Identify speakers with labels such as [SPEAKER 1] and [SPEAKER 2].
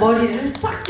[SPEAKER 1] 머리를 싹